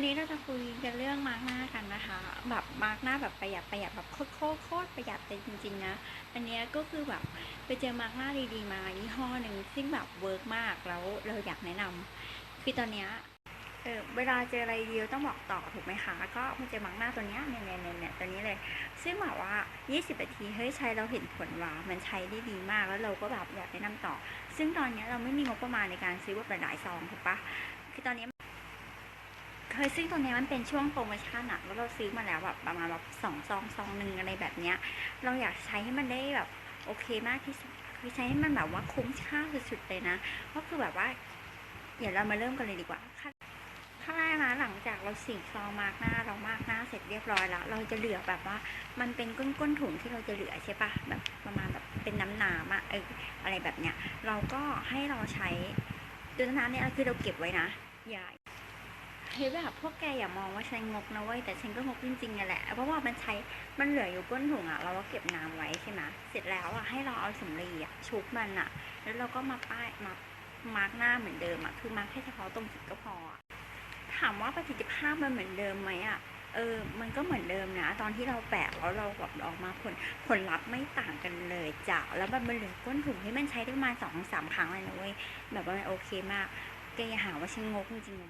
วันนี้เราจะคุยกันเรื่องมาร์กหน้ากันนะคะ แบบมาร์กหน้าแบบประหยัดประหยัดแบบโคตรโคตรประหยัดเลยจริง ๆ นะ อันนี้ก็คือแบบไปเจอมาร์กหน้าดีๆมายี่ห้อหนึ่งซึ่งแบบเวิร์กมากแล้วเราอยากแนะนำคือตอนเนี้ยเออเวลาเจออะไรดีเราต้องบอกต่อถูกไหมคะ ก็มาเจอมาร์กหน้าตัวเนี้ยเนี่ยเนี่ยเนี่ยตัวนี้เลย ซึ่งแบบว่า 20นาทีเฮ้ยใช้เราเห็นผลว่ามันใช้ได้ดีมากแล้วเราก็แบบอยากแนะนำต่อ ซึ่งตอนเนี้ยเราไม่มีงบประมาณในการซื้อแบบหลายซองถูกปะคือตอนนี้ เคยซึ่งตัวเนี้มันเป็นช่วงโปรโมชั่นอะแล้วเราซื้อมาแล้วแบบประมาณแบบสองซองซองหนึ่งอะไรแบบเนี้ย เราอยากใช้ให้มันได้แบบโอเคมากที่สุดคือใช้ให้มันแบบว่าคุ้มค่าสุดๆเลยนะ ก็คือแบบว่าเดี๋ยวเรามาเริ่มกันเลยดีกว่าขั้นขั้นแรกนะหลังจากเราสีซองมาร์กหน้าเรามาร์กหน้าเสร็จเรียบร้อยแล้ว เราจะเหลือแบบว่ามันเป็นก้นๆถุงที่เราจะเหลือใช่ปะแบบประมาณแบบเป็นน้ำน้ำอะเอออะไรแบบเนี้ย เราก็ให้เราใช้ตัวน้ำเนี่ยคือเราเก็บไว้นะอย่า ฮ้ยแบบพวกแกอย่ามองว่าฉันงกนะเว้ยแต่ฉันก็งกจริงๆนั่นแหละเพราะว่ามันใช้มันเหลืออยู่ก้นถุงอะเราก็เก็บน้ำไว้ใช่ไหมเสร็จแล้วอะให้เราเอาสำลีอะชุบมันอะแล้วเราก็มาป้ายมามาร์กหน้าเหมือนเดิมอะคือมาร์กแค่เฉพาะตรงจุดก็พอถามว่าประสิทธิภาพมันเหมือนเดิมไหมอะเออ มันก็เหมือนเดิมนะ ตอนที่เราแปะแล้วเราแบบออกมาผลผลลัพธ์ไม่ต่างกันเลยจ้ะแล้วแบบมันเหลือก้นถุงที่มันใช้ได้มาสองสามครั้งเลยนะเว้ยแบบว่ามันโอเคมากแกอย่าหาว่าฉันงกจริงๆ